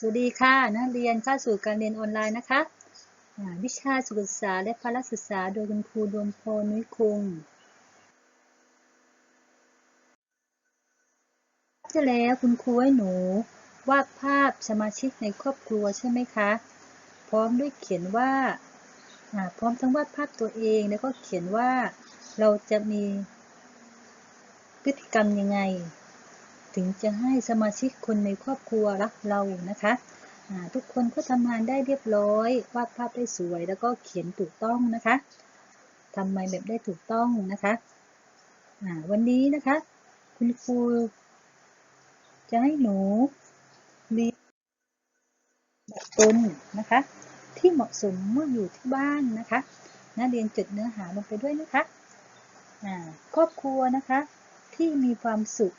สวัสดีค่ะนักเรียนเข้าสู่การเรียนออนไลน์นะคะ วิชาสุขศึกษาและพละศึกษาโดยคุณครูดวงโพนุ้ยคงจะแล้วคุณครูให้หนูวาดภาพสมาชิกในครอบครัวใช่ไหมคะ พร้อมด้วยเขียนว่า พร้อมทั้งวาดภาพตัวเองแล้วก็เขียนว่าเราจะมีพฤติกรรมยังไง ถึงจะให้สมาชิกคนในครอบครัวรักเรานะคะทุกคนก็ทำงานได้เรียบร้อยวาดภาพได้สวยแล้วก็เขียนถูกต้องนะคะทำไมแบบได้ถูกต้องนะคะวันนี้นะคะ คุณครูจะให้หนูมีแบบตนนะคะ ที่เหมาะสมเมื่ออยู่ที่บ้านนะคะนักเรียนจดเนื้อหาลงไปด้วยนะคะครอบครัวนะคะที่มีความสุข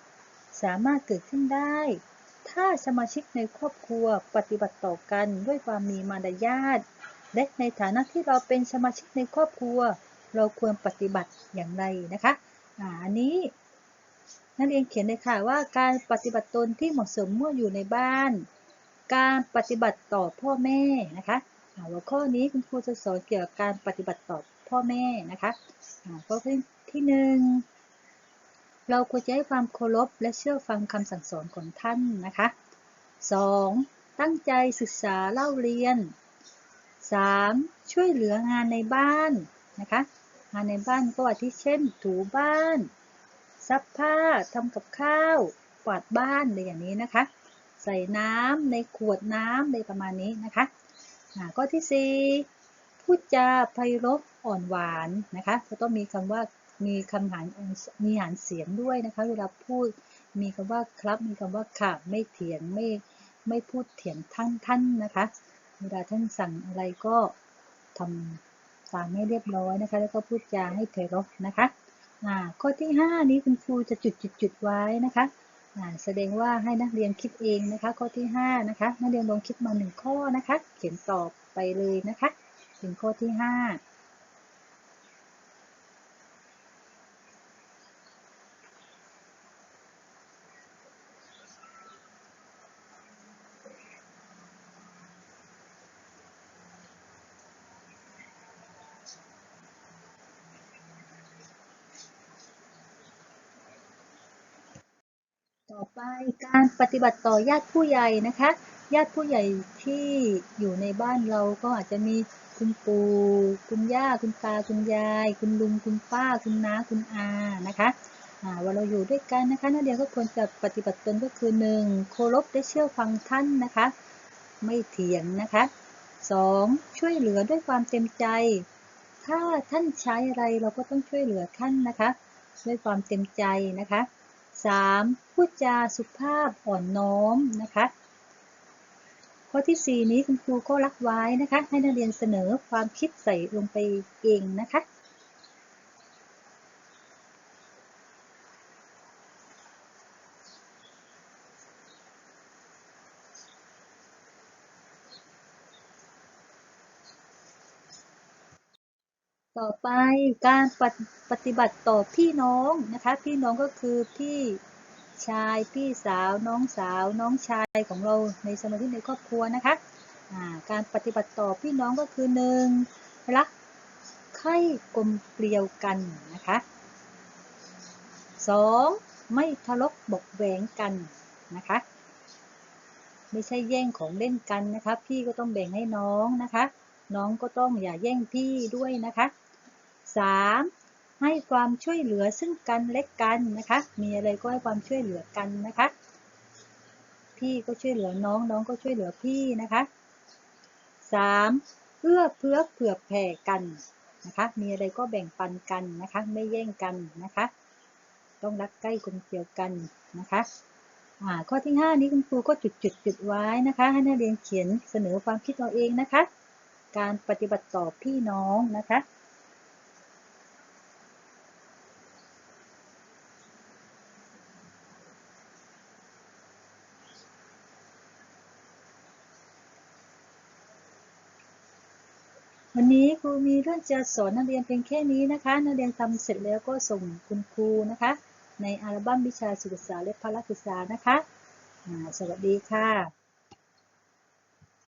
สามารถเกิดขึ้นได้ ถ้าสมาชิกในครอบครัวปฏิบัติต่อกันด้วยความมีมารยาทและในฐานะที่เราเป็นสมาชิกในครอบครัว เราควรปฏิบัติอย่างไรนะคะอันนี้นักเรียนเขียนเลยค่ะว่าการปฏิบัติตนที่เหมาะสมเมื่ออยู่ในบ้าน การปฏิบัติต่อพ่อแม่นะคะหัวข้อนี้คุณครูจะสอนเกี่ยวกับการปฏิบัติต่อพ่อแม่นะคะอ่าข้อที่หนึ่ง เราควรจะให้ความเคารพและเชื่อฟังคำสั่งสอนของท่านนะคะ 2. ตั้งใจศึกษาเล่าเรียน 3. ช่วยเหลืองานในบ้านนะคะ งานในบ้านก็อาทิเช่น ถูบ้าน ซักผ้าทำกับข้าว กวาดบ้านอะไรอย่างนี้นะคะ ใส่น้ำในขวดน้ำอะไรประมาณนี้นะคะอ่าข้อที่ 4 พูดจาไพเราะอ่อนหวานนะคะจะต้องมีคำว่า มีคำหารมีหารเสียงด้วยนะคะ เวลาพูดมีคำว่าครับ มีคำว่าค่ะไม่เถียงไม่ไม่พูดเถียงท่านท่านนะคะ เวลาท่านสั่งอะไรก็ทำตามให้เรียบร้อยนะคะ แล้วก็พูดจาให้ไพเราะนะคะอ่าข้อที่ 5 นี้คุณครูจะจุดจุดจุดไว้นะคะอ่าแสดงว่าให้นักเรียนคิดเองนะคะ ข้อที่ 5 นะคะ นักเรียนลองคิดมาหนึ่งข้อนะคะ เขียนตอบไปเลยนะคะถึงข้อที่ 5 ไปการปฏิบัติต่อญาติผู้ใหญ่นะคะ ญาติผู้ใหญ่ที่อยู่ในบ้านเราก็อาจจะมีคุณปู่คุณย่าคุณตาคุณยาย คุณลุงคุณป้า คุณน้าคุณอานะคะอ่าเวลาเราอยู่ด้วยกันนะคะนักเรียนก็ควรจะปฏิบัติตนก็คือหนึ่งเคารพและเชื่อฟังท่านนะคะ ไม่เถียงนะคะสองช่วยเหลือด้วยความเต็มใจ ถ้าท่านใช้อะไรเราก็ต้องช่วยเหลือท่านนะคะ ด้วยความเต็มใจนะคะ 3. พูดจาสุภาพอ่อนน้อมนะคะ ข้อที่ 4 นี้คุณครูก็รักไว้นะคะ ให้นักเรียนเสนอความคิดใส่ลงไปเองนะคะ ต่อไปการปฏิปฏิบัติต่อพี่น้องนะคะ พี่น้องก็คือพี่ชายพี่สาวน้องสาวน้องชายของเราในสมาชิกในครอบครัวนะคะการปฏิบัติต่อพี่น้องก็คือหนึ่งรักใคร่กลมเกลียวกันนะคะสองไม่ทะเลาะบกแหวงกันนะคะ ไม่ใช่แย่งของเล่นกันนะคะ พี่ก็ต้องแบ่งให้น้องนะคะ น้องก็ต้องอย่าแย่งพี่ด้วยนะคะ 3. ให้ความช่วยเหลือซึ่งกันและกันนะคะ มีอะไรก็ให้ความช่วยเหลือกันนะคะ พี่ก็ช่วยเหลือน้องน้องก็ช่วยเหลือพี่นะคะ 3. เอื้อเฟื้อเผื่อแผ่กันนะคะ มีอะไรก็แบ่งปันกันนะคะ ไม่แย่งกันนะคะ ต้องรักใกล้กลมเกลียวกันนะคะข้อที่ 5 นี้คุณครูก็จุดจุดจุดไว้นะคะ ให้นักเรียนเขียนเสนอความคิดเราเองนะคะ การปฏิบัติต่อพี่น้องนะคะ วันนี้ครูมีเรื่องจะสอนนักเรียนเพียงแค่นี้นะคะ นักเรียนทำเสร็จแล้วก็ส่งคุณครูนะคะ ในอัลบั้มวิชาศึกษาและพละศึกษานะคะสวัสดีค่ะ